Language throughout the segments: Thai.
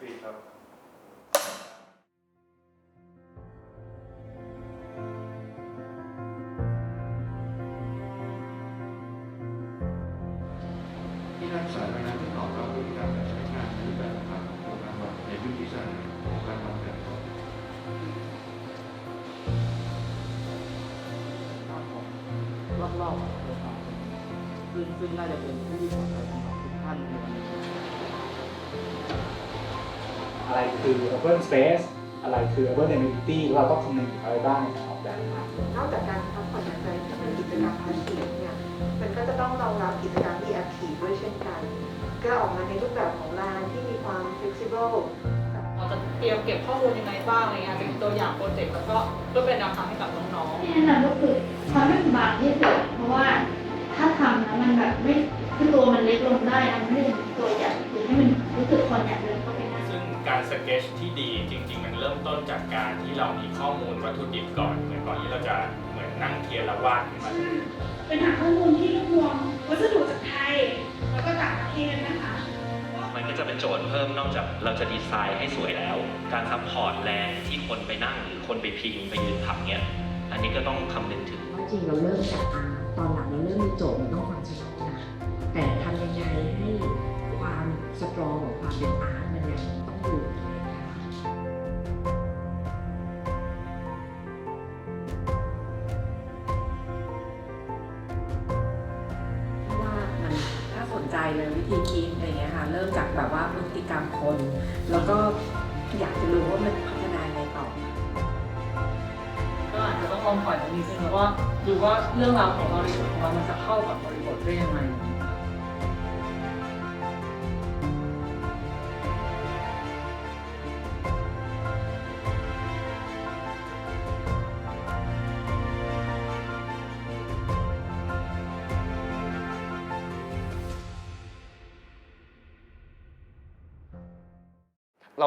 ปีด อะไรคือ urban space อะไรคือ urban amenity เราต้องคำนึงถึงอะไรบ้างในการออกแบบนอกจากการพักผ่อนหย่อนใจที่เป็นกิจกรรมพาสซีฟเนี่ยมันก็จะต้องรองรับกิจกรรมที่แอคทีฟด้วยเช่นกัน ก็ออกมาในรูปแบบของลานที่มีความ flexible เราจะเตรียมเก็บข้อมูลยังไงบ้างอะไรเงี้ยจะมีตัวอย่างโปรเจกต์แล้วก็เพื่อเป็นแนวทางให้กับน้องๆที่แนะนำก็คือความไม่บางที่สุดเพราะว่าถ้าทำแล้วมันแบบไม่คือตัวมันเล็กลงได้มันไม่ได้เป็นตัวใหญ่หรือให้มันรู้สึกคนอยากเดินเข้าไปนั่งซึ่ง การสเก็ตที่ดีจริง ๆ มันเริ่มต้นจากการที่เรามีข้อมูลวัตถุดิบก่อน เหมือนก่อนที่เราจะเหมือนนั่งเทียนแล้ววาดขึ้นมาเป็นหาข้อมูลที่รวบรวมวัสดุจากไทยแล้วก็ต่างประเทศนะคะ มันก็จะเป็นโจทย์เพิ่มนอกจากเราจะดีไซน์ให้สวยแล้ว การซัพพอร์ตแรงที่คนไปนั่งหรือคนไปพิงไปยืนทำเนี่ยอันนี้ก็ต้องคำนึงถึงจริงเราเริ่มจากอาร์ตตอนหลังเราเริ่มมีโจทย์มันต้องความสตรองนะแต่ทำยังไงให้ความสตรองของความเป็นอาร์ตมันยังต้ อยู่ว่ามันถ้าสนใจเลยวิธีคิดอะไรเงี้ยค่ะ เริ่มจากแบบว่าพฤติกรรมคน แล้วก็อยากจะรู้ว่ามันพัฒนายังไงต่อ ก็อาจจะต้องลองปล่อยมันนิดนึงแล้วว่าดูว่าเรื่องราวของบริบทของเรามันจะเข้ากับบริบทได้ยังไง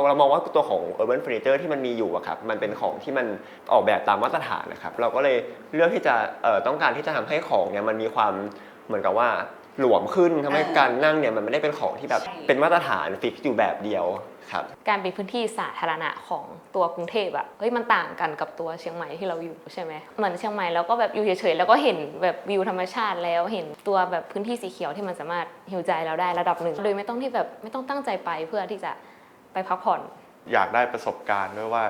เราเรามองว่าตัวของ urban furniture ที่มันมีอยู่อะครับมันเป็นของที่มันออกแบบตามมาตรฐานนะครับเราก็เลยเลือกที่จะเอ่อต้องการที่จะทำให้ของเนี่ยมันมีความเหมือนกับว่าหลวมขึ้นทำให้การนั่งเนี่ยมันไม่ได้เป็นของที่แบบเป็นมาตรฐานฟิกอยู่แบบเดียวครับการเป็นพื้นที่สาธารณะของตัวกรุงเทพอะเฮ้ยมันต่างกันกับตัวเชียงใหม่ที่เราอยู่ใช่ไหมเหมือนเชียงใหม่เราก็แบบอยู่เฉยๆแล้วก็เห็นแบบวิวธรรมชาติแล้วเห็นตัวแบบพื้นที่สีเขียวที่มันสามารถหิวใจเราได้ระดับหนึ่งโดยไม่ต้องที่แบบไม่ต้องตั้งใจไปเพื่อที่จะ ไปพักผ่อน อยากได้ประสบการณ์ด้วยว่า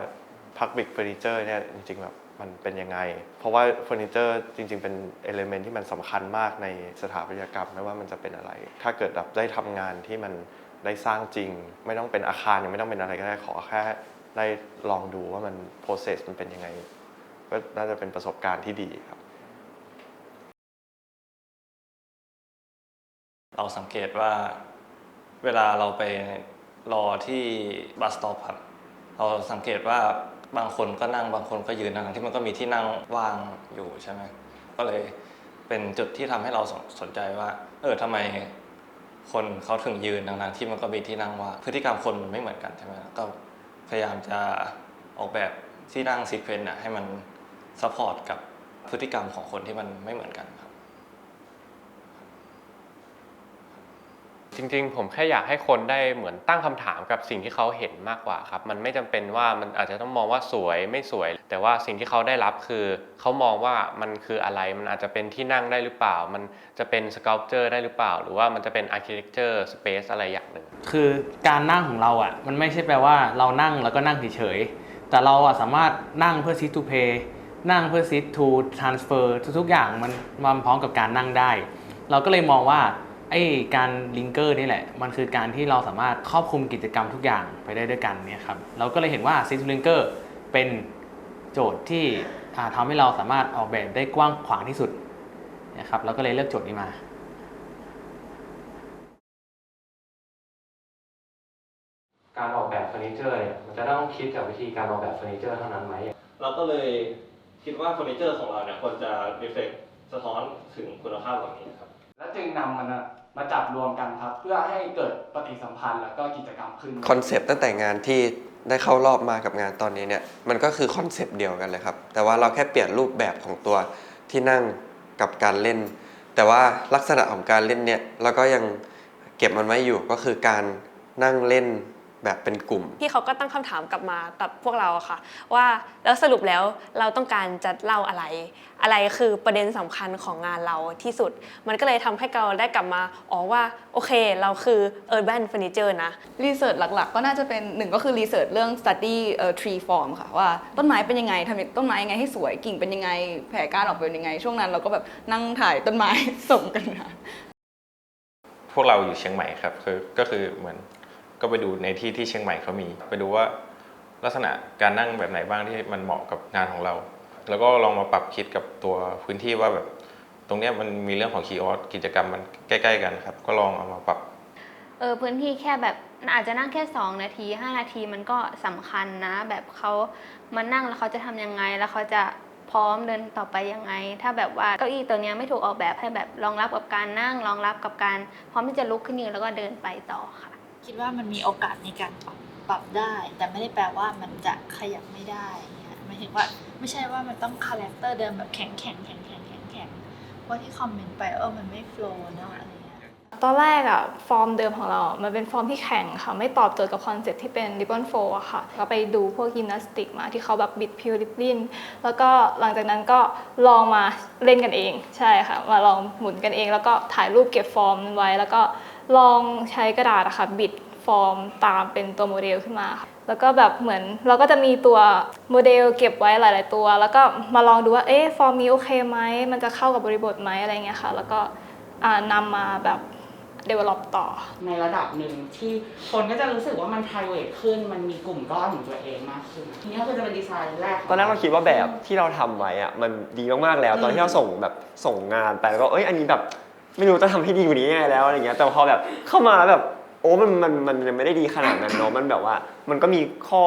Public Furniture เนี่ยจริงๆแบบมันเป็นยังไง เพราะว่าเฟอร์นิเจอร์จริง ๆ เป็นเอลเมนที่มันสำคัญมากในสถาปัตยกรรมไม่ว่ามันจะเป็นอะไร ถ้าเกิดแบบได้ทำงานที่มันได้สร้างจริง ไม่ต้องเป็นอาคารยังไม่ต้องเป็นอะไรก็ได้ขอแค่ได้ลองดูว่ามัน process มันเป็นยังไง ก็น่าจะเป็นประสบการณ์ที่ดีครับ เราสังเกตว่าเวลาเราไป รอที่บัสสต็อปครับ เราสังเกตว่าบางคนก็นั่งบางคนก็ยืนทั้งที่มันก็มีที่นั่งว่างอยู่ใช่ไหมก็เลยเป็นจุดที่ทำให้เราสนใจว่า เออทำไมคนเขาถึงยืนทั้งที่มันก็มีที่นั่งว่างพฤติกรรมคนมันไม่เหมือนกันใช่ไหมก็พยายามจะออกแบบที่นั่งซีเควนต์ให้มันซัพพอร์ตกับพฤติกรรมของคนที่มันไม่เหมือนกันค จริง ๆ ผมแค่อยากให้คนได้เหมือนตั้งคำถามกับสิ่งที่เขาเห็นมากกว่าครับ มันไม่จำเป็นว่ามันอาจจะต้องมองว่าสวยไม่สวย แต่ว่าสิ่งที่เขาได้รับคือเขามองว่ามันคืออะไร มันอาจจะเป็นที่นั่งได้หรือเปล่า มันจะเป็นส c ั l เจอร์ได้หรือเปล่า หรือว่ามันจะเป็นอาร์เคเต็กเจอร์สเปซอะไรอย่างหนึ่ง คือการนั่งของเราอะ มันไม่ใช่แปลว่าเรานั่งแล้วก็นั่งเฉยๆ แต่เราอะสามารถนั่งเพื่อ sit to pay นั่งเพื่อ sit to transfer ทุกๆอย่างมันมาพร้อมกับการนั่งได้ เราก็เลยมองว่า ไอ้การลิงเกอร์นี่แหละ มันคือการที่เราสามารถครอบคลุมกิจกรรมทุกอย่างไปได้ด้วยกันเนี่ยครับเราก็เลยเห็นว่า sit to linker เป็นโจทย์ที่อ่าทำให้เราสามารถออกแบบได้กว้างขวางที่สุดนะครับเราก็เลยเลือกโจทย์นี้มาการออกแบบเฟอร์นิเจอร์เนี่ยมันจะต้องคิดจากวิธีการออกแบบเฟอร์นิเจอร์เท่านั้นไหมเราก็เลยคิดว่าเฟอร์นิเจอร์ของเราเนี่ยควรจะรีเฟกสะท้อนถึงคุณภาพเหล่านี้ครับ แล้วจึงนำมันอะ มาจับรวมกันครับ เพื่อให้เกิดปฏิสัมพันธ์แล้วก็กิจกรรมขึ้นคอนเซปต์ตั้งแต่งานที่ได้เข้ารอบมากับงานตอนนี้เนี่ยมันก็คือคอนเซปต์เดียวกันเลยครับ แต่ว่าเราแค่เปลี่ยนรูปแบบของตัวที่นั่งกับการเล่น แต่ว่าลักษณะของการเล่นเนี่ยเราก็ยังเก็บมันไว้อยู่ก็คือการนั่งเล่น แบบเป็นกลุ่ม พี่เขาก็ตั้งคำถามกลับมากับพวกเราอะค่ะ ว่าแล้วสรุปแล้วเราต้องการจะเล่าอะไร อะไรคือประเด็นสำคัญของงานเราที่สุด มันก็เลยทำให้เราได้กลับมาอ๋อว่าโอเค เราคือ urban furniture นะรีเสิร์ชหลักๆ ก็น่าจะเป็นหนึ่งก็คือรีเสิร์ชเรื่อง study เอ่อ tree form ค่ะว่าต้นไม้เป็นยังไงทำต้นไม้ยังไงให้สวยกิ่งเป็นยังไงแผ่ก้านออกเป็นยังไง ช่วงนั้นเราก็แบบนั่งถ่ายต้นไม้ส่งกันมาพวกเราอยู่เชียงใหม่ครับคือก็คือเหมือน ก็ไปดูในที่ที่เชียงใหม่เขามี ไปดูว่าลักษณะการนั่งแบบไหนบ้างที่มันเหมาะกับงานของเรา แล้วก็ลองมาปรับคิดกับตัวพื้นที่ว่าแบบตรงเนี้ยมันมีเรื่องของคีออสกิจกรรมมันใกล้ ๆ กันครับ ก็ลองเอามาปรับเออพื้นที่แค่แบบอาจจะนั่งแค่ 2 นาที 5 นาทีมันก็สำคัญนะ แบบเขามานั่งแล้วเขาจะทำยังไง แล้วเขาจะพร้อมเดินต่อไปยังไง ถ้าแบบว่าเก้าอี้ตัวนี้ไม่ถูกออกแบบให้แบบรองรับกับการนั่งรองรับกับการพร้อมที่จะลุกขึ้นยืนแล้วก็เดินไปต่อค่ะ คิดว่ามันมีโอกาสในการปรับปรับได้ แต่ไม่ได้แปลว่ามันจะขยับไม่ได้เนี่ยหมายถึงว่าไม่ใช่ว่ามันต้องคาแรคเตอร์เดิมแบบแข็งแข็งแข็งแข็งแข็งแข็งเพราะที่คอมเมนต์ไปเออมันไม่โฟล์เนาะอะไรเงี้ยตอนแรกอะฟอร์มเดิมของเรา มันเป็นฟอร์มที่แข็งค่ะ ไม่ตอบโจทย์กับคอนเซ็ปต์ที่เป็นริบบอนโฟอะค่ะ ก็ไปดูพวกยิมนาสติกมาที่เขาแบบบิดพิวริบลินแล้วก็หลังจากนั้นก็ลองมาเล่นกันเอง ใช่ค่ะ มาลองหมุนกันเอง แล้วก็ถ่ายรูปเก็บฟอร์มไว้แล้วก็ ลองใช้กระดาษอะค่ะบิดฟอร์มตามเป็นตัวโมเดลขึ้นมาค่ะแล้วก็แบบเหมือนเราก็จะมีตัวโมเดลเก็บไว้หลาย ๆ ตัว แล้วก็มาลองดูว่าเอ๊ะฟอร์มนี้โอเคไหมมันจะเข้ากับบริบทไหมอะไรเงี้ยค่ะ แล้วก็อ่านำมาแบบ develop ต่อ ในระดับหนึ่งที่คนก็จะรู้สึกว่ามัน private ขึ้น มันมีกลุ่มก้อนของตัวเองมากขึ้นทีนี้ก็คือจะเป็นดีไซน์แรกขงตอนแรกเราคิดว่าแบบที่เราทำไว้อะมันดีมาก ๆ แล้ว ตอนที่เราส่งแบบส่งงานไปแล้วก็เอ้ยอันนี้แบบ ไม่รู้จะทำให้ดีกว่านี้ยังไงแล้วอะไรเงี้ยแต่พอแบบเข้ามาแล้วแบบโอ้มันมันมันยังไม่ได้ดีขนาดนั้นเนาะมันแบบว่า มันก็มีข้อ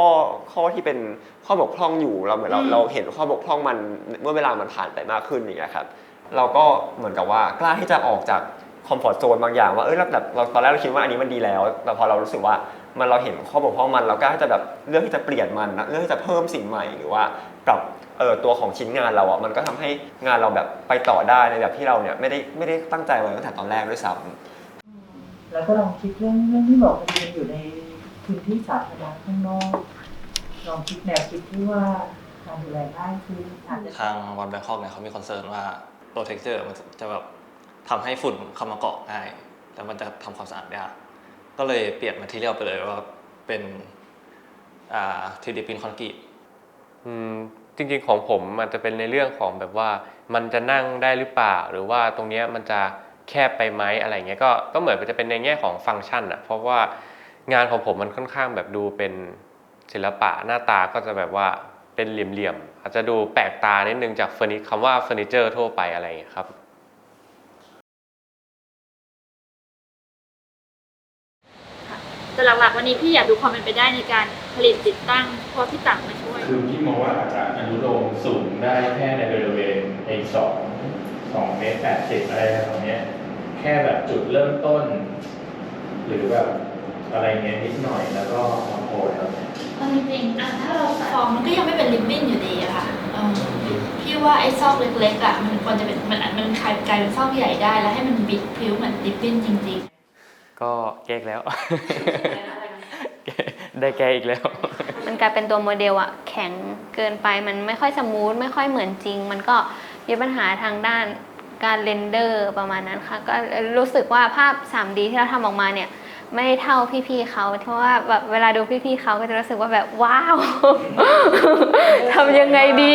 ข้อที่เป็นข้อบกพร่องอยู่เราเหมือนเราเราเห็นข้อบกพร่องมันเมื่อเวลามันผ่านไปมากขึ้นอย่างเงี้ยครับเราก็เหมือนกับว่ากล้าที่จะออกจากคอมฟอร์ทโซนบางอย่างว่าเอ้ยเราแบบเราตอนแรกเราคิดว่าอันนี้มันดีแล้ว แต่พอเรารู้สึกว่ามันเราเห็นข้อบกพร่องมันเรากล้าที่จะแบบเลือกที่จะเปลี่ยนมันนะเลือกที่จะเพิ่มสิ่งใหม่หรือว่าปรับ เอ่อตัวของชิ้นงานเราอะมันก็ทำให้งานเราแบบไปต่อได้ในแบบที่เราเนี่ยไม่ได้ไม่ได้ตั้งใจไว้ตั้งแต่ตอนแรกด้วยซ้ำแล้วก็ลองคิดเรื่องเรื่องที่บอกมันอยู่ในพื้นที่สาธารณะข้างนอกลองคิดแนวคิดที่ว่าการดูแลง่ายคืออาจจะทางวันแบงคอกเนี่ยเขามีคอนเซิร์นว่าตัวเท็กเจอร์มันจะแบบทำให้ฝุ่นเข้ามาเกาะง่ายแล้วมันจะทำความสะอาดยากก็เลยเปลี่ยนมาที่เรียลไปเลยว่าเป็นอ่าทีดีพินคอนกรีตอืม จริงๆของผมมันจะเป็นในเรื่องของแบบว่ามันจะนั่งได้หรือเปล่า หรือว่าตรงเนี้ยมันจะแคบไปไหมอะไรเงี้ยก็ก็เหมือนจะเป็นในแง่ของฟังก์ชันอะเพราะว่างานของผมมันค่อนข้างแบบดูเป็นศิลปะหน้าตาก็จะแบบว่าเป็นเหลี่ยมๆอาจจะดูแปลกตานิดนึงจากเฟอร์นิคำว่าเฟอร์นิเจอร์ทั่วไปอะไรอย่างเงี้ยครับ แต่หลักๆวันนี้พี่อยากดูความเป็นไปได้ในการผลิตติดตั้งเพราะพี่ต่างมาช่วย คือพี่มองว่าอาจจะอนุโลมสูงได้แค่ในบริเวณไอ้สองสองเมตรแปดสิบอะไรตรงเนี้ยแค่แบบจุดเริ่มต้น หรือแบบอะไรเงี้ยนิดหน่อยแล้วก็มาโพลแล้วเนี่ยเอาจริงๆอะถ้าเราฟอร์มมันก็ยังไม่เป็นริบบิ้นอยู่ดีอะค่ะเออพี่ว่าไอ้ซอกเล็กๆอะมันควรจะเป็นมันมันกลายกลายเป็นซอกใหญ่ได้แล้วให้มันบิดพริ้วเหมือนริบบิ้นจริง ๆ ก็แก้อีกแล้ว ได้แก้อีกแล้ว มันกลายเป็นตัวโมเดลอะแข็งเกินไปมันไม่ค่อยสมูทไม่ค่อยเหมือนจริง มันก็มีปัญหาทางด้านการเรนเดอร์ประมาณนั้นค่ะ ก็รู้สึกว่าภาพ 3D ที่เราทำออกมาเนี่ย ไม่ได้เท่าพี่ๆเขาเพราะว่าแบบเวลาดูพี่ๆเขาก็จะรู้สึกว่าแบบว้าวทำยังไงดี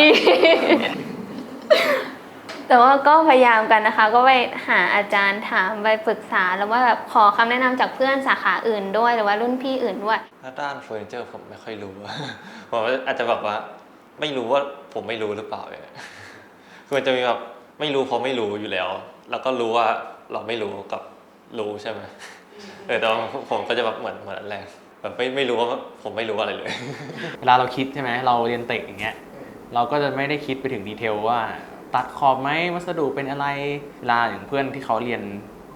แต่ว่าก็พยายามกันนะคะ ก็ไปหาอาจารย์ถามไปปรึกษาแล้วว่าแบบขอคำแนะนำจากเพื่อนสาขาอื่นด้วยหรือว่ารุ่นพี่อื่นด้วยถ้าด้านเฟอร์นิเจอร์ผมไม่ค่อยรู้ผมอาจจะแบบว่า ไม่รู้ว่าผมไม่รู้หรือเปล่าเนี่ยคือมันจะมีแบบไม่รู้เพราะไม่รู้อยู่แล้ว แล้วก็รู้ว่าเราไม่รู้กับรู้ใช่ไหมเออแต่ว่าผมก็จะแบบเหมือนเหมือนอันแรกแบบไม่ไม่รู้ว่าผมไม่รู้อะไรเลย เวลาเราคิดใช่ไหมเราเรียนเตะอย่างเงี้ยเราก็จะไม่ได้คิดไปถึงดีเทลว่า ตัดขอบไหมวัสดุเป็นอะไรเวลาอย่างเพื่อนที่เขาเรียน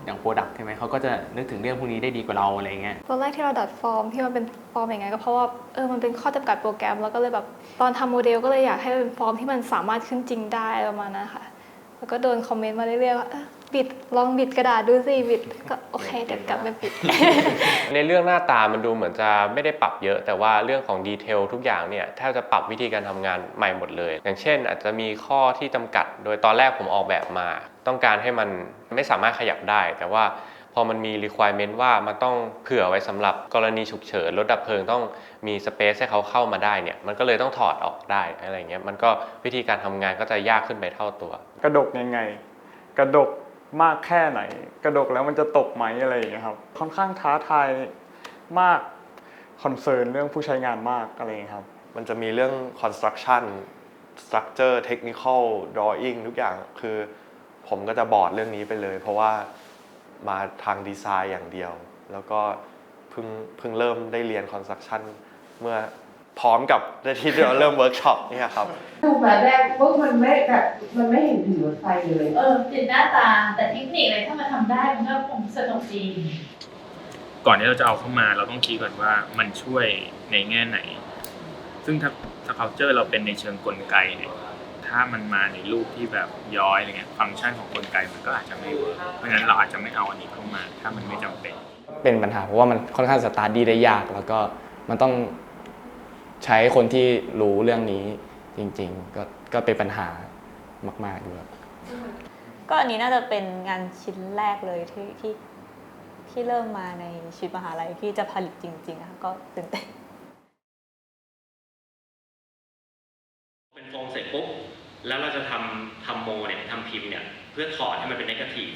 อย่างโปรดักใช่ไหมเขาก็จะนึกถึงเรื่องพวกนี้ได้ดีกว่าเราอะไรเงี้ยตอนแรกที่เราดัดฟอร์มที่มันเป็นฟอร์มอย่างไงก็เพราะว่าเออมันเป็นข้อจำกัดโปรแกรม แล้วก็เลยแบบตอนทำโมเดลก็เลยอยากให้เป็นฟอร์มที่มันสามารถขึ้นจริงได้ประมาณนั้นค่ะ แล้วก็โดนคอมเมนต์มาเรื่อยๆว่า บิดลองบิดกระดาษดูสิบิดก็โอเคเดี๋ยวกลับไปบิด ในเรื่องหน้าตามันดูเหมือนจะไม่ได้ปรับเยอะ แต่ว่าเรื่องของดีเทลทุกอย่างเนี่ยแทบจะปรับวิธีการทำงานใหม่หมดเลย อย่างเช่น อาจจะมีข้อที่จำกัด โดยตอนแรกผมออกแบบมา ต้องการให้มันไม่สามารถขยับได้ แต่ว่าพอมันมี requirement ว่ามันต้องเผื่อไว้สำหรับกรณีฉุกเฉินรถดับเพลิงต้องมีสเปซให้เขาเข้ามาได้เนี่ยมันก็เลยต้องถอดออกได้อะไรเงี้ยมันก็วิธีการทำงานก็จะยากขึ้นไปเท่าตัว กระดกยังไง กระดก มากแค่ไหน กระดกแล้วมันจะตกไหมอะไรอย่างเงี้ยครับ ค่อนข้างท้าทายมากคอนเซิร์นเรื่องผู้ใช้งานมากอะไรอย่างเงี้ยครับ มันจะมีเรื่อง construction structure technical drawing ทุกอย่างคือผมก็จะบอดเรื่องนี้ไปเลย เพราะว่ามาทางดีไซน์อย่างเดียว แล้วก็เพิ่งเพิ่งเริ่มได้เรียน construction เมื่อ พร้อมกับที่เราเริ่มเวิร์กช็อปเนี่ยครับ ดูแบบแรกปุ๊บมันไม่แบบมันไม่เห็นถึงรถไฟเลยเออติดหน้าตาแต่เทคนิคอะไรถ้ามันทำได้มันก็คงสนุกดี ก่อนที่เราจะเอาเข้ามาเราต้องคิดก่อนว่ามันช่วยในแง่ไหน ซึ่งถ้าถ้า culture เราเป็นในเชิงกลไกเนี่ยถ้ามันมาในรูปที่แบบย้อยอะไรเงี้ยฟังก์ชันของกลไกมันก็อาจจะไม่เวิร์กเพราะฉะนั้นเราอาจจะไม่เอาอันนี้เข้ามา ถ้ามันไม่จำเป็น เป็นปัญหาเพราะว่ามันค่อนข้างสตาร์ทดี้ได้ยาก แล้วก็มันต้อง ใช้คนที่รู้เรื่องนี้จริงๆ ก็ก็เป็นปัญหามากๆอยู่ครับก็อันนี้น่าจะเป็นงานชิ้นแรกเลยที่ที่ที่เริ่มมาในชีวิตมหาลัยที่จะผลิตจริงๆนะคะก็ตื่นเต้นเป็นโฟมเสร็จปุ๊บแล้วเราจะทำทำโมเนี่ยทำพิมพ์เนี่ยเพื่อถอดให้มันเป็นนกาทีฟ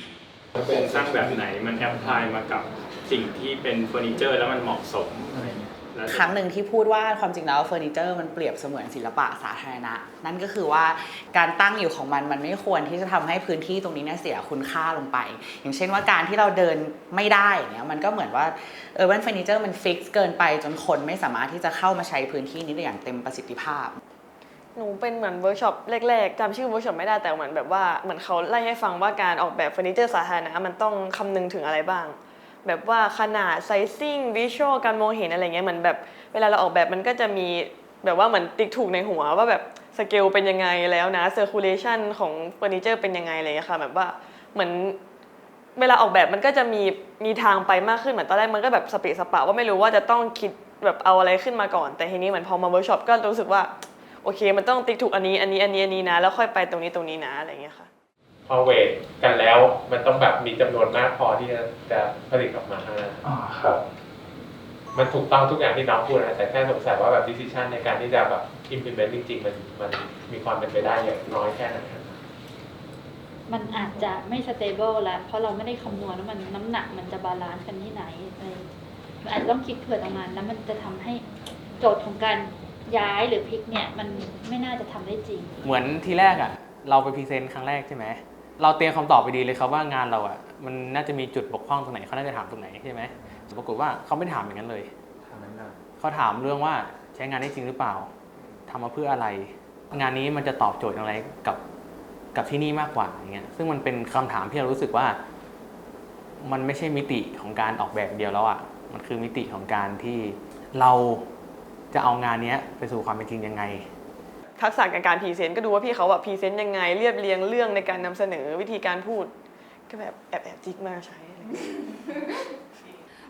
โครงสร้างแบบไหนมันแอพพลายมากับสิ่งที่เป็นเฟอร์นิเจอร์แล้วมันเหมาะสมอะไรเงี้ยแล้ว ครั้งหนึ่งที่พูดว่าความจริงแล้วเฟอร์นิเจอร์มันเปรียบเสมือนศิลปะสาธารณะ นั่นก็คือว่าการตั้งอยู่ของมันมันไม่ควรที่จะทำให้พื้นที่ตรงนี้เนี่ยเสียคุณค่าลงไป อย่างเช่นว่าการที่เราเดินไม่ได้อย่างเงี้ยมันก็เหมือนว่าเออร์บันเฟอร์นิเจอร์มันฟิกซ์เกินไปจนคนไม่สามารถที่จะเข้ามาใช้พื้นที่นี้ได้อย่างเต็มประสิทธิภาพหนูเป็นเหมือนเวิร์กช็อปแรกๆจำชื่อเวิร์กช็อปไม่ได้แต่เหมือนแบบว่าเหมือนเขาไล่ให้ฟังว่าการออกแบบเฟอร์นิเจอร์สาธารณะมันต้องคำนึงถึงอะไรบ้าง แบบว่าขนาดไซซิ่งวิชวลการมองเห็นอะไรเงี้ยเหมือนแบบเวลาเราออกแบบมันก็จะมีแบบว่าเหมือนติ๊กถูกในหัวว่าแบบสเกลเป็นยังไงแล้วนะเซอร์คูลเลชันของเฟอร์นิเจอร์เป็นยังไงอะไรเงี้ยค่ะแบบว่าเหมือนเวลาออกแบบมันก็จะมีมีทางไปมากขึ้นเหมือนตอนแรกมันก็แบบสเปะสปะว่าไม่รู้ว่าจะต้องคิดแบบเอาอะไรขึ้นมาก่อน แต่ทีนี้เหมือนพอมาเวิร์กช็อปก็รู้สึกว่าโอเค มันต้องติ๊กถูกอันนี้อันนี้อันนี้อันนี้นะ แล้วค่อยไปตรงนี้ตรงนี้นะอะไรเงี้ยค่ะ พอเวทกันแล้ว มันต้องแบบมีจำนวนมากพอที่จะจะผลิตออกมาครับ มันถูกต้องทุกอย่างที่น้องพูดนะแต่แค่สงสัยว่าแบบ decision ในการที่จะแบบ implement จริงๆมันมันมีความเป็นไปได้อย่างน้อยแค่ไหนครับมันอาจจะไม่ stable แล้ว เพราะเราไม่ได้คำนวณว่ามันน้ำหนักมันจะบาลานซ์กันที่ไหนอะไรมันอาจจะต้องคิดเผื่อตรงนั้นแล้วมันจะทำให้โจทย์ของการย้ายหรือพลิกเนี่ย มันไม่น่าจะทำได้จริง เหมือนทีแรกอะ เราไปพรีเซนต์ครั้งแรกใช่ไหม เราเตรียมคำตอบไปดีเลยครับว่างานเราอะมันน่าจะมีจุดบกพร่องตรงไหนเขาน่าจะถามตรงไหนใช่ไหมปรากฏว่าเขาไม่ถามอย่างนั้นเลยเขาถามเรื่องว่าใช้งานได้จริงหรือเปล่าทำมาเพื่ออะไร งานนี้มันจะตอบโจทย์อะไรกับกับที่นี่มากกว่าอย่างเงี้ยซึ่งมันเป็นคำถามที่เรารู้สึกว่า มันไม่ใช่มิติของการออกแบบเดียวแล้วอะมันคือมิติของการที่เราจะเอางานเนี้ยไปสู่ความเป็นจริงยังไง ทักษะการการพรีเซนต์ก็ดูว่าพี่เขาแบบพรีเซนต์ยังไงเรียบเรียงเรื่องในการนำเสนอวิธีการพูด ก็แบบแอบแอบจิกมาใช้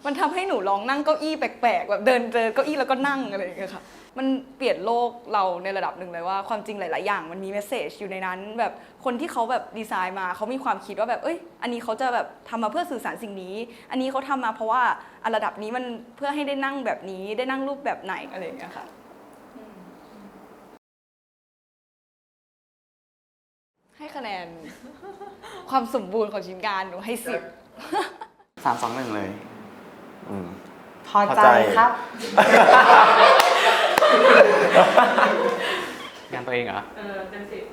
มันทำให้หนูลองนั่งเก้าอี้แปลกๆแบบเดินเจอเก้าอี้แล้วก็นั่งอะไรอย่างเงี้ยค่ะมันเปลี่ยนโลกเราในระดับหนึ่งเลยว่าความจริงหลาย ๆ อย่างมันมีเมสเซจอยู่ในนั้น แบบคนที่เขาแบบดีไซน์มาเขามีความคิดว่าแบบเอ้ย อันนี้เขาจะแบบทำมาเพื่อสื่อสารสิ่งนี้ อันนี้เขาทำมาเพราะว่าอันระดับนี้มันเพื่อให้ได้นั่งแบบนี้ได้นั่งรูปแบบไหนอะไรอย่างเงี้ยค่ะ ให้คะแนน ความสมบูรณ์ของชิ้นงานหนูให้สิบสามสองหนึ่งเลย อืม พอใจครับ งานตัวเองเหรอ เออเป็นสิบ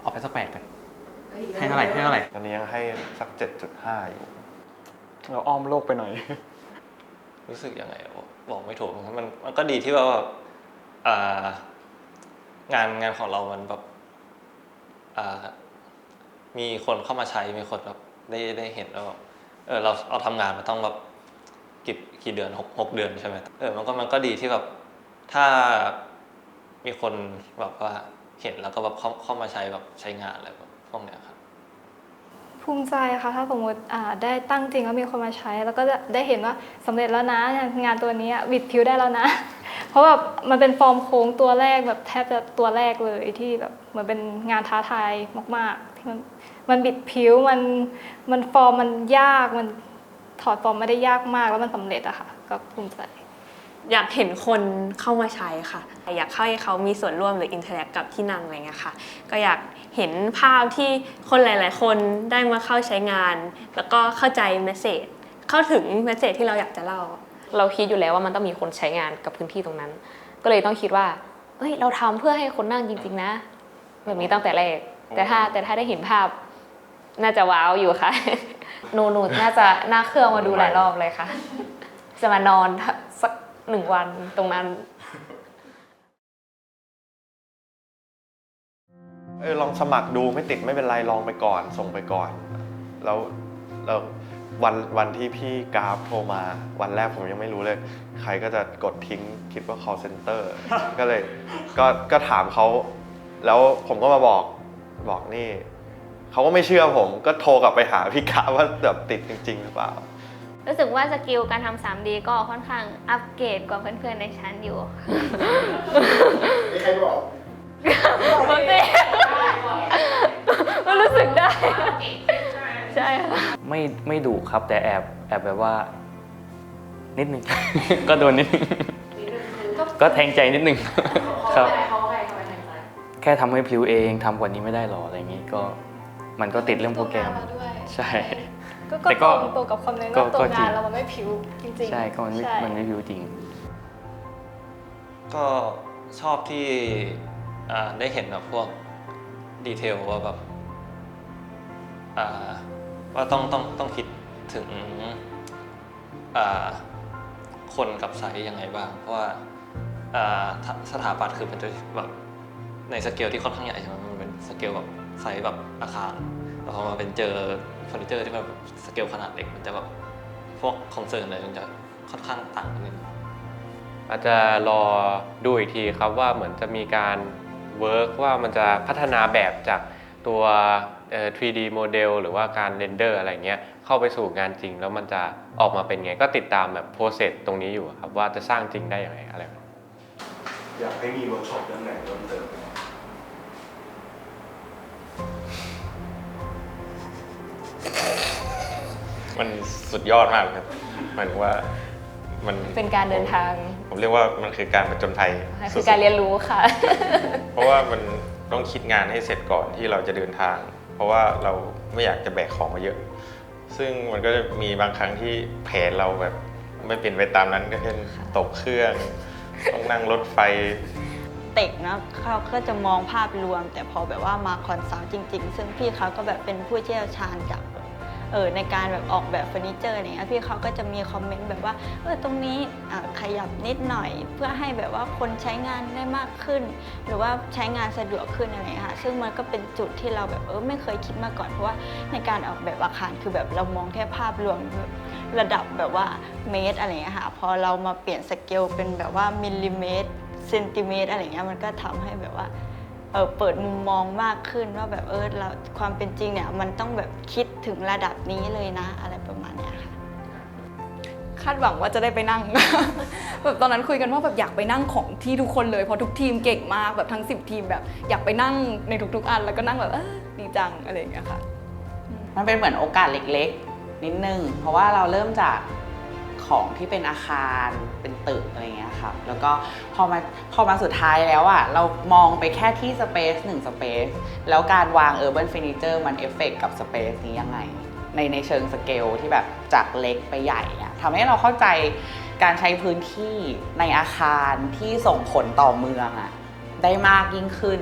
เอาไปสักแปดกัน ให้เท่าไหร่ ให้เท่าไหร่ ตอนนี้ยังให้สักเจ็ดจุดห้าอยู่ เราอ้อมโลกไปหน่อย รู้สึกยังไงอะบอกไม่ถูกมันมันก็ดีที่ว่าแบบอ่างานงานของเรามันแบบอ่า มีคนเข้ามาใช้มีคนแบบได้ได้เห็นแล้วแบบเออเราเราทำงานมาต้องแบบกี่กี่เดือนหกหกเดือนใช่ไหมเออมันก็มันก็ดีที่แบบถ้ามีคนแบบว่าเห็นแล้วก็แบบเข้าเข้ามาใช้แบบใช้งานอะไรแบบพวกเนี้ยครับภูมิใจค่ะถ้าสมมติอ่าได้ตั้งจริงแล้วมีคนมาใช้ แล้วก็จะได้เห็นว่าสำเร็จแล้วนะงานตัวนี้วิดผิวได้แล้วนะ เพราะแบบมันเป็นฟอร์มโค้งตัวแรกแบบแทบจะตัวแรกเลยที่แบบเหมือนเป็นงานท้าทายมากๆที่มันมันบิดผิวมันมันฟอร์มมันยากมันถอดฟอร์มไม่ได้ยากมากแล้วมันสำเร็จอะค่ะ ก็ภูมิใจอยากเห็นคนเข้ามาใช้ค่ะ อยากให้เขามีส่วนร่วมหรืออินเทอร์แอคกับที่นั่งอะไรเงี้ยค่ะ ก็อยากเห็นภาพที่คนหลาย ๆ คนได้มาเข้าใช้งาน แล้วก็เข้าใจเมสเซจเข้าถึงเมสเซจที่เราอยากจะเล่า เราคิดอยู่แล้วว่ามันต้องมีคนใช้งานกับพื้นที่ตรงนั้น ก็เลยต้องคิดว่าเฮ้ยเราทำเพื่อให้คนนั่งจริง ๆ นะ แบบนี้ตั้งแต่แรก แต่ถ้าแต่ถ้าได้เห็นภาพ น่าจะว้าวอยู่ค่ะหนูหนูน่าจะน่าเครื่องมาดูหลายรอบเลยค่ะ จะมานอนสักหนึ่งวันตรงนั้นเออลองสมัครดูไม่ติดไม่เป็นไรลองไปก่อน ส่งไปก่อน แล้วแล้ว วันวันที่พี่กราฟโทรมา วันแรกผมยังไม่รู้เลย ใครก็จะกดทิ้งคิดว่า call center ก็เลยก็ก็ถามเขาแล้วผมก็มาบอกบอกนี่เขาก็ไม่เชื่อผมก็โทรกลับไปหาพี่กราฟว่าแบบติดจริง ๆ หรือเปล่า รู้สึกว่าสกิลการทำ 3D ก็ค่อนข้างอัปเกรดกว่าเพื่อนๆในชั้นอยู่นี่ใครบอกมันเต้มันรู้สึกได้ ใช่ค่ะไม่ไม่ดุครับแต่แอบแอบแบบว่า นิดนึง ก็โดนนิดนึงก็แทงใจนิดนึง ครับแค่ทำให้ผิวเองทำกว่านี้ไม่ได้หรออะไรอย่างนี้ก็ มันก็ติดเรื่องโปรแกรมใช่ ก็แต่ก็ก็ตรงตัวกับคอมเมนต์ก็ว่าตัวก็จริงางนเรามันไม่ผิวจริงๆใช่ก็มันไม่ใช่มันไม่ผิวจริง ก็ชอบที่อ่าได้เห็นแบบพวกดีเทลว่าแบบอ่า ว่าต้องต้องต้องคิดถึงคนกับไซส์ยังไงบ้าง เพราะว่าสถาปัตย์คือเป็นตัวแบบในสเกลที่ค่อนข้างใหญ่ใช่ไหมมันเป็นสเกลแบบไซส์แบบอาคารแต่พอมาเป็นเจอเฟอร์นิเจอร์ที่แบบสเกลขนาดเล็กมันจะแบบพวกคอนเซิร์นอะไรมันจะค่อนข้างต่างกันนิดอาจจะรอดูอีกทีครับว่าเหมือนจะมีการเวิร์กว่ามันจะพัฒนาแบบจากตัว 3D โมเดลหรือว่าการเรนเดอร์อะไรเงี้ยเข้าไปสู่งานจริง แล้วมันจะออกมาเป็นไง ก็ติดตามแบบโปรเซสตรงนี้อยู่ครับว่าจะสร้างจริงได้อย่างไรอะไรแบบนี้อยากให้มีเวิร์กช็อปเรื่องไหนเพิ่มเติมไหมมันสุดยอดมากเลยครับหมายถึงว่ามันเป็นการเดินทาง ผมเรียกว่ามันคือการประจนภัยคือสุดๆการเรียนรู้ค่ะ เพราะว่ามันต้องคิดงานให้เสร็จก่อนที่เราจะเดินทาง เพราะว่าเราไม่อยากจะแบกของมาเยอะ ซึ่งมันก็จะมีบางครั้งที่แผนเราแบบไม่เป็นไปตามนั้นก็เช่นตกเครื่อง ต้องนั่งรถไฟ เต็กนะเขาก็จะมองภาพรวม แต่พอแบบว่ามาคอนซัลท์จริง ๆ ซึ่งพี่เขาก็แบบเป็นผู้เชี่ยวชาญจาก เออในการแบบออกแบบเฟอร์นิเจอร์อะไรเงี้ยพี่เขาก็จะมีคอมเมนต์แบบว่าเออตรงนี้ขยับนิดหน่อย เพื่อให้แบบว่าคนใช้งานได้มากขึ้น หรือว่าใช้งานสะดวกขึ้นอะไรเงี้ยค่ะซึ่งมันก็เป็นจุดที่เราแบบเออไม่เคยคิดมาก่อนเพราะว่าในการออกแบบอาคารคือแบบเรามองแค่ภาพรวมแบบระดับแบบว่าเมตรอะไรเงี้ยค่ะพอเรามาเปลี่ยนสเกลเป็นแบบว่ามิลลิเมตรเซนติเมตรอะไรเงี้ยมันก็ทำให้แบบว่า เออเปิดมุมมองมากขึ้นว่าแบบเออเราความเป็นจริงเนี่ยมันต้องแบบคิดถึงระดับนี้เลยนะ อะไรประมาณเนี้ยค่ะคาดหวังว่าจะได้ไปนั่ง แบบตอนนั้นคุยกันว่าแบบอยากไปนั่งของที่ทุกคนเลยเพราะทุกทีมเก่งมากแบบทั้ง 10 ทีมแบบ อยากไปนั่งในทุกๆ อัน แล้วก็นั่งแบบเออดีจังอะไรอย่างเงี้ยค่ะ มันเป็นเหมือนโอกาสเล็กๆ นิดนึง เพราะว่าเราเริ่มจาก ของที่เป็นอาคารเป็นตึกอะไรเงี้ยครับแล้วก็พอมาพอมาสุดท้ายแล้วอะเรามองไปแค่ที่สเปซหนึ่งสเปซแล้วการวาง Urban Furniture มันเอฟเฟกกับสเปซนี้ยังไง ในในเชิงสเกลที่แบบจากเล็กไปใหญ่อะทำให้เราเข้าใจการใช้พื้นที่ในอาคารที่ส่งผลต่อเมืองอะได้มากยิ่งขึ้น